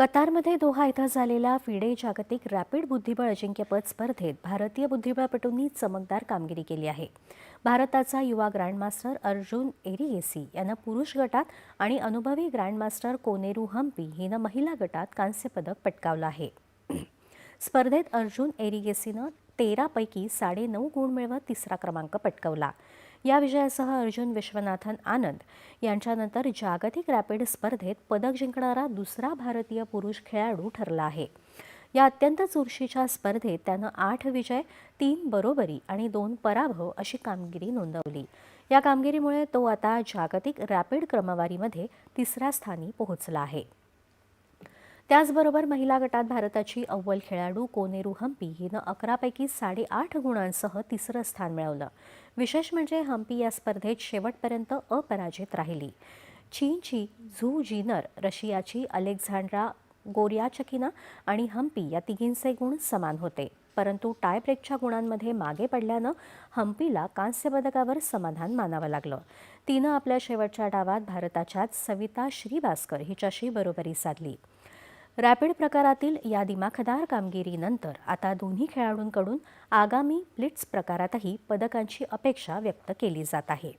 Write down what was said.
कतारमध्ये Doha इथं झालेला FIDE जागतिक रॅपिड बुद्धिबळ अजिंक्यपद स्पर्धेत भारतीय बुद्धिबळपटूंनी चमकदार कामगिरी केली आहे. भारताचा युवा ग्रँडमास्टर अर्जुन एरिएसी यानं पुरुष गटात आणि अनुभवी ग्रँडमास्टर कोनेरू हम्पी हिनं महिला गटात कांस्यपदक पटकावलं आहे. स्पर्धेत अर्जुन एरिगेसीनं तेरापैकी साडेनऊ गुण मिळवत तिसरा क्रमांक पटकावला. या विजयासह अर्जुन विश्वनाथन आनंद यांच्यानंतर जागतिक रॅपिड स्पर्धेत पदक जिंकणारा दुसरा भारतीय पुरुष खेळाडू ठरला आहे. या अत्यंत चुरशीच्या स्पर्धेत त्यानं आठ विजय तीन बरोबरी आणि दोन पराभव अशी कामगिरी नोंदवली. या कामगिरीमुळे तो आता जागतिक रॅपिड क्रमवारीमध्ये तिसऱ्या स्थानी पोहोचला आहे. त्याचबरोबर महिला गटात भारताची अव्वल खेळाडू कोनेरू हम्पी हिनं अकरापैकी साडेआठ गुणांसह तिसरं स्थान मिळवलं. विशेष म्हणजे हम्पी या स्पर्धेत शेवटपर्यंत अपराजित राहिली. चीनची झू जीनर रशियाची अलेक्झांड्रा गोरियाचकिना आणि हम्पी या तिघींचे गुण समान होते. परंतु टायब्रेकच्या गुणांमध्ये मागे पडल्यानं हम्पीला कांस्यपदकावर समाधान मानावं लागलं. तिनं आपल्या शेवटच्या डावात भारताच्याच सविता श्रीभास्कर हिच्याशी बरोबरी साधली. रॅपिड प्रकारातील या दिमाखदार कामगिरीनंतर आता दोन्ही खेळाडूंकडून आगामी ब्लिट्स प्रकारातही पदकांची अपेक्षा व्यक्त केली जात आहे.